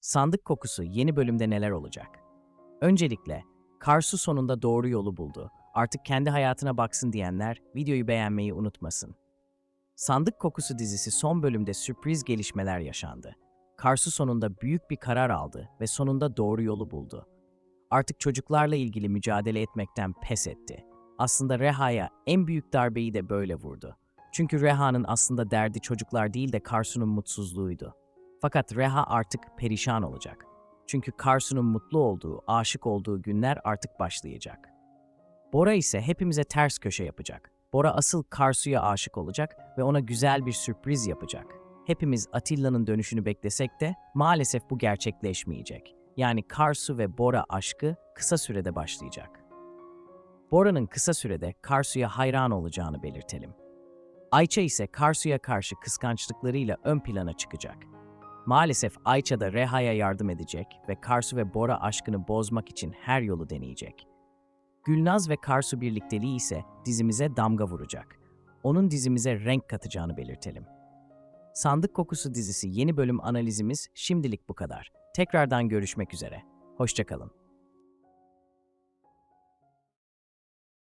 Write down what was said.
Sandık kokusu yeni bölümde neler olacak? Öncelikle, Karsu sonunda doğru yolu buldu. Artık kendi hayatına baksın diyenler videoyu beğenmeyi unutmasın. Sandık Kokusu dizisi son bölümde sürpriz gelişmeler yaşandı. Karsu sonunda büyük bir karar aldı ve sonunda doğru yolu buldu. Artık çocuklarla ilgili mücadele etmekten pes etti. Aslında Reha'ya en büyük darbeyi de böyle vurdu. Çünkü Reha'nın aslında derdi çocuklar değil de Karsu'nun mutsuzluğuydu. Fakat Reha artık perişan olacak. Çünkü Karsu'nun mutlu olduğu, aşık olduğu günler artık başlayacak. Bora ise hepimize ters köşe yapacak. Bora asıl Karsu'ya aşık olacak ve ona güzel bir sürpriz yapacak. Hepimiz Atilla'nın dönüşünü beklesek de maalesef bu gerçekleşmeyecek. Yani Karsu ve Bora aşkı kısa sürede başlayacak. Bora'nın kısa sürede Karsu'ya hayran olacağını belirtelim. Ayça ise Karsu'ya karşı kıskançlıklarıyla ön plana çıkacak. Maalesef Ayça da Reha'ya yardım edecek ve Karsu ve Bora aşkını bozmak için her yolu deneyecek. Gülnaz ve Karsu birlikteliği ise dizimize damga vuracak. Onun dizimize renk katacağını belirtelim. Sandık Kokusu dizisi yeni bölüm analizimiz şimdilik bu kadar. Tekrardan görüşmek üzere. Hoşçakalın.